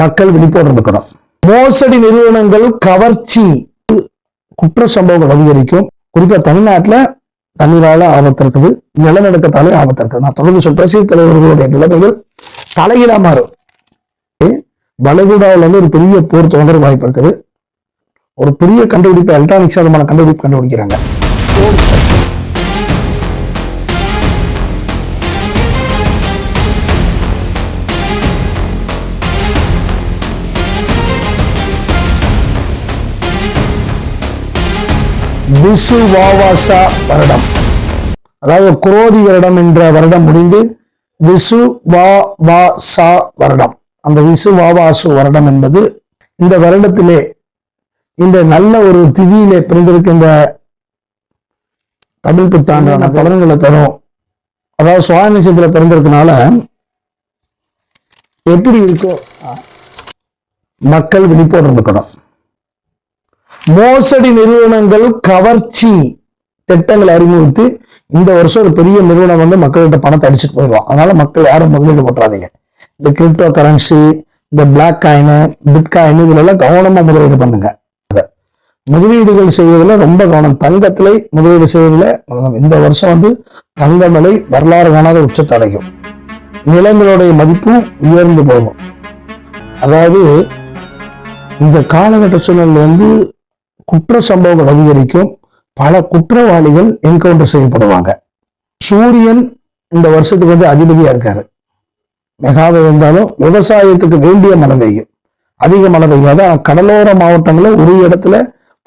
மக்கள் விழிப்போடு இருக்கணும் மோசடி நிறுவனங்கள் கவர்ச்சி குற்ற சம்பவங்கள் அதிகரிக்கும். குறிப்பா தமிழ்நாட்டுல தண்ணீரால ஆபத்து இருக்குது நிலநடுக்கத்தாலே ஆபத்து இருக்குது. நான் தொடர்ந்து சொல்றேன் சீர் தலைவர்களுடைய நிலைமைகள் தலைகீழா மாறும். வளைகுடாவில் வந்து ஒரு பெரிய போர் துவங்குற வாய்ப்பு இருக்குது. ஒரு பெரிய கண்டுபிடிப்பு எலக்ட்ரானிக்ஸ் விதமான கண்டுபிடிப்பு கண்டுபிடிக்கிறாங்க. விசு வாவாசா வருடம். அதாவது குரோதி வருடம் என்ற வருடம் முடிந்து விசு வா வா சா வருடம். அந்த விசு வாவாசு வருடம் என்பது இந்த வருடத்திலே இந்த நல்ல ஒரு திதியிலே பிறந்திருக்க இந்த தமிழ் புத்தாண்டான பலன்களை தரும். அதாவது சுவாமி நட்சத்திரத்துல பிறந்திருக்கனால எப்படி இருக்கோ மக்கள் விழிப்போடு இருந்துக்கணும். மோசடி நிறுவனங்கள் கவர்ச்சி திட்டங்களை அறிமுகத்து இந்த வருஷம் ஒரு பெரிய நிறுவனம் வந்து மக்கள்கிட்ட பணத்தை அடிச்சுட்டு போயிடுவோம் அதனால மக்கள் யாரும் முதலீடு போட்டுறாதீங்க. இந்த கிரிப்டோ கரன்சி இந்த பிளாக் காயின் பிட்காயின் இதுல எல்லாம் கவனமா முதலீடு பண்ணுங்க. முதலீடுகள் செய்வதில் ரொம்ப கவனம். தங்கத்தில் முதலீடு செய்வதில் இந்த வருஷம் வந்து தங்க விலை வரலாறு காணாத உச்சத்தை அடையும். நிலங்களுடைய மதிப்பும் உயர்ந்து போகும். அதாவது இந்த காலகட்ட சூழல் வந்து குற்ற சம்பவங்கள் அதிகரிக்கும். பல குற்றவாளிகள் என்கவுண்டர் செய்யப்படுவாங்க. சூரியன் இந்த வருஷத்துக்கு வந்து அதிபதியா இருக்காரு. மெகாவை இருந்தாலும் விவசாயத்துக்கு வேண்டிய மழை பெய்யும். அதிக மழை பெய்யாது ஆனா கடலோர மாவட்டங்களில் ஒரு இடத்துல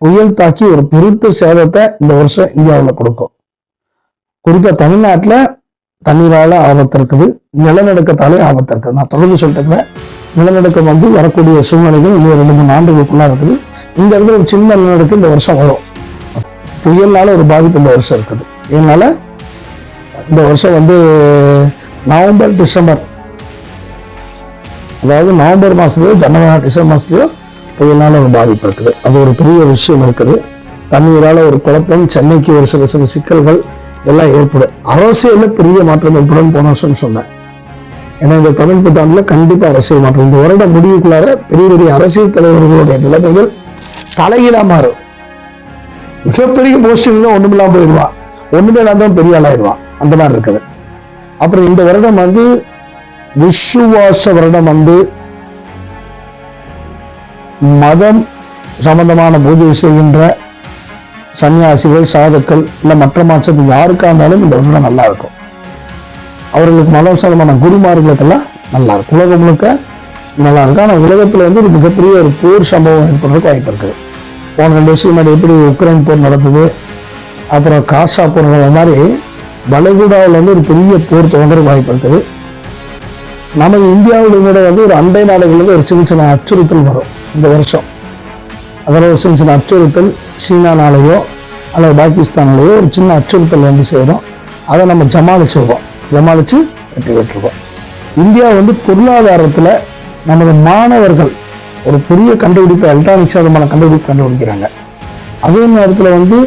புயல் தாக்கி ஒரு பெருத்த சேதத்தை இந்த வருஷம் இந்தியாவில் கொடுக்கும். குறிப்பா தமிழ்நாட்டில் தண்ணீரால ஆபத்து இருக்குது. நிலநடுக்கத்தாலே ஆபத்து இருக்குது. நான் தொடர்ந்து சொல்லிட்டு நிலநடுக்கம் வந்து வரக்கூடிய சூழ்நிலைகள் இன்னும் ரெண்டு மூணு ஆண்டுகளுக்குள்ள இருக்குது. இந்த இடத்துல ஒரு சின்ன நிலநடுக்கு இந்த வருஷம் வரும். புயல்னால ஒரு பாதிப்பு இந்த வருஷம் இருக்குது. இதனால இந்த வருஷம் வந்து நவம்பர் டிசம்பர். அதாவது நவம்பர் மாசத்துலயோ ஜனவரி டிசம்பர் மாசத்துலயோ புயல்னால ஒரு பாதிப்பு இருக்குது. அது ஒரு பெரிய விஷயம் இருக்குது. தண்ணீரால ஒரு குழப்பம் சென்னைக்கு ஒரு சில சில சிக்கல்கள் எல்லாம் ஏற்படும். அரசியலில் பெரிய மாற்றம் ஏற்படும் போன வருஷம் சொன்னேன். ஏன்னா இந்த தமிழ் புத்தாண்டுல கண்டிப்பா அரசியல் மாற்றம். இந்த வருடம் முடிவுக்குள்ளார பெரிய பெரிய அரசியல் தலைவர்களுடைய நிலைமைகள் தலைகீழா மாறும். மிகப்பெரிய போஸ்டிங் தான் ஒண்ணுமில்லாம போயிடுவான் ஒண்ணுமே இல்லாதவன் பெரிய ஆளாயிருவான் அந்த மாதிரி இருக்குது. அப்புறம் இந்த வருடம் வந்து விசுவாச வருடம் வந்து மதம் சம்பந்தமான பூஜை செய்கின்ற சன்னியாசிகள் சாதுக்கள் இல்லை மற்ற மாற்றத்துக்கு யாருக்கா இருந்தாலும் இந்த வருடம் நல்லா இருக்கும். அவர்களுக்கு மதம் சம்பந்தமான குருமார்களுக்கெல்லாம் நல்லா இருக்கும். உலகம் முழுக்க நல்லா இருக்கும். ஆனால் உலகத்தில் வந்து ஒரு மிகப்பெரிய ஒரு போர் சம்பவம் ஏற்படுறதுக்கு வாய்ப்பு இருக்குது. போன ரெண்டு வருஷம் முன்னாடி எப்படி உக்ரைன் போர் நடந்தது அப்புறம் காசா போர் நடந்த மாதிரி வளைகுடாவில் வந்து ஒரு பெரிய போர் துவங்குறதுக்கு வாய்ப்பு இருக்குது. நமது இந்தியாவில் கூட வந்து ஒரு அண்டை நாடுகள்லேருந்து ஒரு சின்ன சின்ன அச்சுறுத்தல் வரும் இந்த வருஷம். அதில் ஒரு சின்ன சின்ன அச்சுறுத்தல் சீனானாலேயோ அல்லது பாகிஸ்தானாலேயோ ஒரு சின்ன அச்சுறுத்தல் வந்து சேரும். அதை நம்ம ஜமாளிச்சிருக்கோம் ஜமாளித்து வெற்றி பெற்றிருக்கோம். இந்தியா வந்து பொருளாதாரத்தில் நமது மாணவர்கள் ஒரு புதிய கண்டுபிடிப்பு எலக்ட்ரானிக்ஸ் விதமான கண்டுபிடிப்பு கண்டுபிடிக்கிறாங்க. அதே நேரத்தில் வந்து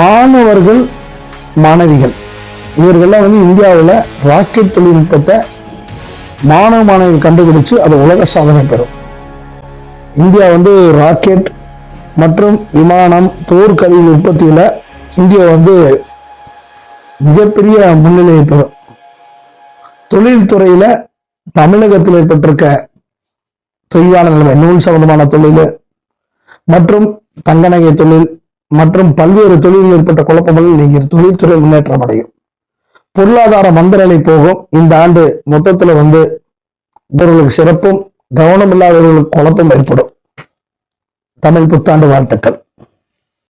மாணவர்கள் மாணவிகள். இவர்கள்லாம் வந்து இந்தியாவில் ராக்கெட் தொழில்நுட்பத்தை மாணவ மாணவிகள் கண்டுபிடிச்சு அது உலக சாதனை பெறும். இந்தியா வந்து ராக்கெட் மற்றும் விமானம் போர்க்கருவி உற்பத்தியில் இந்தியா வந்து மிகப்பெரிய முன்னிலையை பெறும். தொழில்துறையில் தமிழகத்தில் ஏற்பட்டிருக்க தொய்வான நிலைமை நூல் சம்பந்தமான தொழில் மற்றும் தங்க நகை தொழில் மற்றும் பல்வேறு தொழிலில் ஏற்பட்ட குழப்பங்கள் நீங்கள் தொழில்துறை முன்னேற்றம் அடையும். பொருளாதார மந்தநிலை போகும். இந்த ஆண்டு மொத்தத்தில் வந்து இவர்களுக்கு சிறப்பும் கவனம் இல்லாதவர்களுக்கு குழப்பம் ஏற்படும். தமிழ் புத்தாண்டு வாழ்த்துக்கள்.